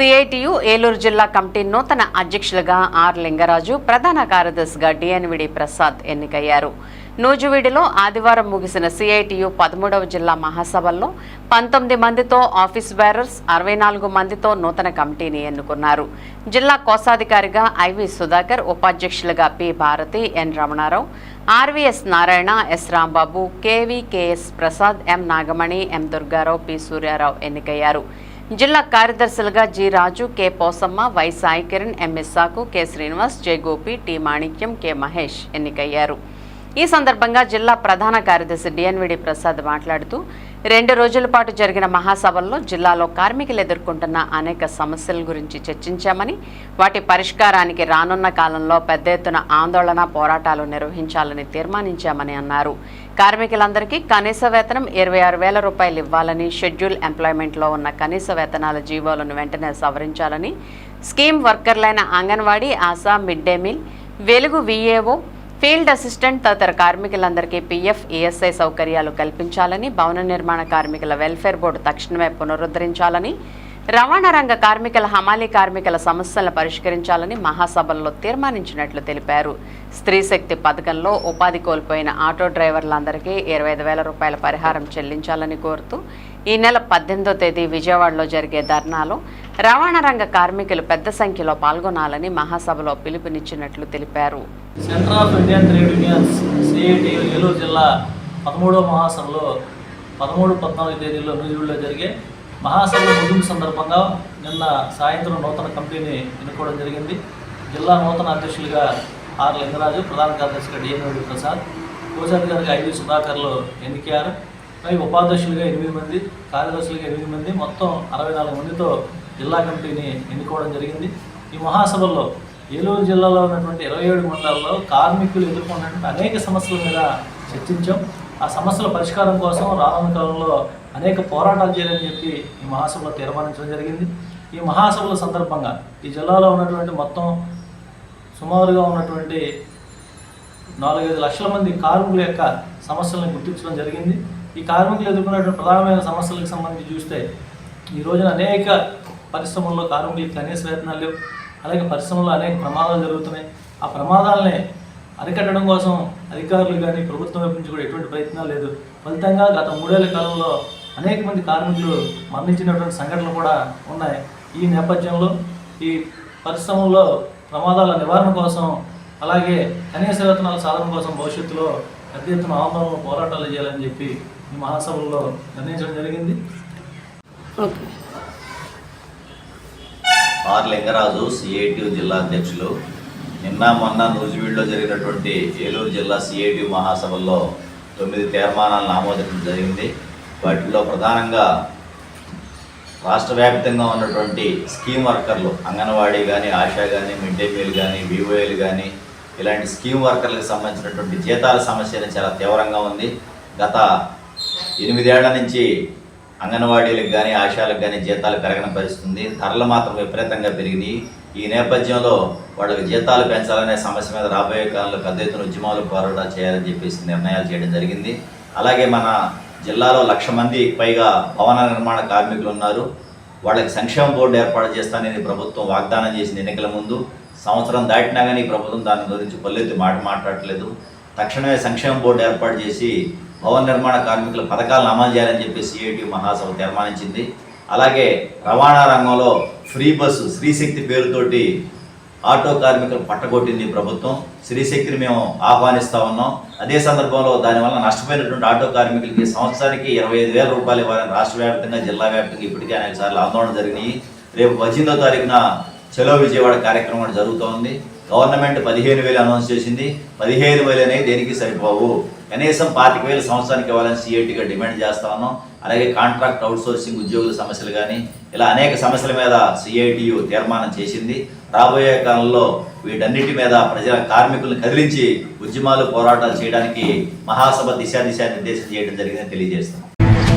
CITU Eluru జిల్లా committee నూతన అధ్యక్షులుగా ఆర్ లింగరాజు ప్రధాన కార్యదర్శిగా డిఎన్విడి ప్రసాద్ ఎన్నికయ్యారు. నూజువీడిలో ఆదివారం ముగిసిన సిఐటియు పదమూడవ జిల్లా మహాసభల్లో పంతొమ్మిది మందితో ఆఫీస్ బేరర్స్ అరవై నాలుగు మందితో నూతన కమిటీని ఎన్నుకున్నారు. జిల్లా కోశాధికారిగా ఐవి సుధాకర్ ఉపాధ్యక్షులుగా P Bharati N Ramanarao RVS Narayana S Rambabu KVKS Prasad M Nagamani M Durgarao P Suryarao ఎన్నికయ్యారు. జిల్లా కార్యదర్శులుగా G Raju K Posamma Y Sai Kiran Saku K Srinivas J Gopi T Manikyam K Mahesh ఎన్నికయ్యారు. ఈ సందర్భంగా జిల్లా ప్రధాన కార్యదర్శి DNVD Prasad మాట్లాడుతూ రెండు రోజుల పాటు జరిగిన మహాసభల్లో జిల్లాలో కార్మికులు ఎదుర్కొంటున్న అనేక సమస్యల గురించి చర్చించామని వాటి పరిష్కారానికి రానున్న కాలంలో పెద్ద ఎత్తున ఆందోళన పోరాటాలు నిర్వహించాలని తీర్మానించామని అన్నారు. కార్మికులందరికీ కనీస వేతనం ఇరవై ఆరు వేల రూపాయలు ఇవ్వాలని షెడ్యూల్ ఎంప్లాయ్మెంట్లో ఉన్న కనీస వేతనాల జీవోలను వెంటనే సవరించాలని scheme వర్కర్లైన anganwadi ASHA mid day meal Velugu VAO field assistant తదితర కార్మికులందరికీ పీఎఫ్ ఈఎస్ఐ సౌకర్యాలు కల్పించాలని భవన నిర్మాణ కార్మికుల వెల్ఫేర్ బోర్డు తక్షణమే పునరుద్ధరించాలని రవాణా రంగ కార్మికుల హమాలీ కార్మికుల సమస్యలను పరిష్కరించాలని మహాసభల్లో తీర్మానించినట్లు తెలిపారు. స్త్రీ శక్తి పథకంలో ఉపాధి కోల్పోయిన ఆటో డ్రైవర్లందరికీ ఇరవై ఐదు వేల రూపాయల పరిహారం చెల్లించాలని కోరుతూ ఈ నెల పద్దెనిమిదో తేదీ విజయవాడలో జరిగే ధర్నాలో రవాణా రంగ కార్మికులు పెద్ద సంఖ్యలో పాల్గొనాలని మహాసభలో పిలుపునిచ్చినట్లు తెలిపారు. Centre of Indian Trade Unions CIT Eluru జిల్లా పదమూడవ మహాసభలో పదమూడు పద్నాలుగు తేదీలో నూజివీడులో జరిగే మహాసభ ముగింపు సందర్భంగా నిన్న సాయంత్రం నూతన కమిటీని ఎన్నుకోవడం జరిగింది. జిల్లా నూతన అధ్యక్షులుగా ఆర్ లింగరాజు ప్రధాన కార్యదర్శిగా డిఎన్వడి ప్రసాద్ కోశాధికారిగా ఐవి సుధాకర్లు ఎన్నికయ్యారు. పై ఉపాధ్యక్షులుగా ఎనిమిది మంది కార్యదర్శులుగా ఎనిమిది మంది మొత్తం అరవై నాలుగు మందితో జిల్లా కమిటీని ఎన్నుకోవడం జరిగింది. ఈ మహాసభల్లో ఏలూరు జిల్లాలో ఉన్నటువంటి ఇరవై ఏడు మండలాల్లో కార్మికులు ఎదుర్కొన్నటువంటి అనేక సమస్యల మీద చర్చించాం. ఆ సమస్యల పరిష్కారం కోసం రానున్న కాలంలో అనేక పోరాటాలు చేయాలని చెప్పి ఈ మహాసభలో తీర్మానించడం జరిగింది. ఈ మహాసభల సందర్భంగా ఈ జిల్లాలో ఉన్నటువంటి మొత్తం సుమారుగా ఉన్నటువంటి నాలుగైదు లక్షల మంది కార్మికుల యొక్క సమస్యలను గుర్తించడం జరిగింది. ఈ కార్మికులు ఎదుర్కొన్నటువంటి ప్రధానమైన సమస్యలకు సంబంధించి చూస్తే ఈ రోజున అనేక పరిశ్రమల్లో కార్మికులకు కనీస వేతనాలు లేవు. అలాగే పరిశ్రమల్లో అనేక ప్రమాదాలు జరుగుతున్నాయి. ఆ ప్రమాదాలని అరికట్టడం కోసం అధికారులు కానీ ప్రభుత్వం వైపు నుంచి కూడా ఎటువంటి ప్రయత్నాలు లేదు. ఫలితంగా గత మూడేళ్ళ కాలంలో అనేక మంది కార్మికులు మరణించినటువంటి సంఘటనలు కూడా ఉన్నాయి. ఈ నేపథ్యంలో ఈ పరిశ్రమల్లో ప్రమాదాల నివారణ కోసం అలాగే కనీస వేతనాల సాధన కోసం భవిష్యత్తులో పెద్ద ఎత్తున ఆందోళన పోరాటాలు చేయాలని చెప్పి ఈ మహాసభల్లో నిర్ణయించడం జరిగింది. ఓకే. ఆర్ లింగరాజు సిఐటియు జిల్లా అధ్యక్షులు. నిన్న మొన్న నూజివీడులో జరిగినటువంటి ఏలూరు జిల్లా సిఐటియు మహాసభల్లో తొమ్మిది తీర్మానాలను ఆమోదించడం జరిగింది. వాటిలో ప్రధానంగా రాష్ట్ర వ్యాప్తంగా ఉన్నటువంటి స్కీమ్ వర్కర్లు అంగన్వాడీ కానీ ఆశా కానీ మిడ్ డే మీల్ కానీ బీఓఏలు కానీ ఇలాంటి స్కీమ్ వర్కర్లకు సంబంధించినటువంటి జీతాల సమస్య చాలా తీవ్రంగా ఉంది. గత ఎనిమిదేళ్ళ నుంచి అంగన్వాడీలకు కానీ ఆశాలకు కానీ జీతాలు పెరగని పరిస్థితుంది ధరలు మాత్రం విపరీతంగా పెరిగినాయి. ఈ నేపథ్యంలో వాళ్ళకి జీతాలు పెంచాలనే సమస్య మీద రాబోయే కాలంలో పెద్ద ఎత్తున ఉద్యమాలు పోరాటం చేయాలని చెప్పేసి నిర్ణయాలు చేయడం జరిగింది. అలాగే మన జిల్లాలో లక్ష మంది పైగా భవన నిర్మాణ కార్మికులు ఉన్నారు. వాళ్ళకి సంక్షేమ బోర్డు ఏర్పాటు చేస్తానని ప్రభుత్వం వాగ్దానం చేసిన ఎన్నికల ముందు. సంవత్సరం దాటినా కానీ ప్రభుత్వం దాని గురించి పల్లెత్తి మాట మాట్లాడట్లేదు. తక్షణమే సంక్షేమ బోర్డు ఏర్పాటు చేసి భవన నిర్మాణ కార్మికుల పథకాలను అమలు చేయాలని చెప్పి సిఐటి మహాసభ తీర్మానించింది. అలాగే రవాణా రంగంలో ఫ్రీ బస్సు శ్రీశక్తి పేరుతోటి ఆటో కార్మికులు పట్టగొట్టింది ప్రభుత్వం. శ్రీశక్తిని మేము ఆహ్వానిస్తూ ఉన్నాం. అదే సందర్భంలో దానివల్ల నష్టపోయినటువంటి ఆటో కార్మికులకి సంవత్సరానికి ఇరవై ఐదు వేల రూపాయలు ఇవ్వాలని రాష్ట్ర వ్యాప్తంగా జిల్లా వ్యాప్తంగా ఇప్పటికే అనేక సార్లు ఆందోళన జరిగినాయి. రేపు పద్దెనిమిదో తారీఖున చలో విజయవాడ కార్యక్రమం కూడా జరుగుతోంది. గవర్నమెంట్ పదిహేను వేలు అనౌన్స్ చేసింది. పదిహేను వేలు అనేవి దేనికి సరిపోవు? కనీసం పాతిక వేలు సంవత్సరానికి ఇవ్వాలని సిఐటిగా డిమాండ్ చేస్తా ఉన్నాం. అలాగే కాంట్రాక్ట్ అవుట్సోర్సింగ్ ఉద్యోగుల సమస్యలు కానీ ఇలా అనేక సమస్యల మీద సిఐటియు తీర్మానం చేసింది. రాబోయే కాలంలో వీటన్నిటి మీద ప్రజల కార్మికులను కదిలించి ఉద్యమాలు పోరాటాలు చేయడానికి మహాసభ దిశాదిశా నిర్దేశం చేయడం జరిగిందని తెలియజేస్తున్నాం.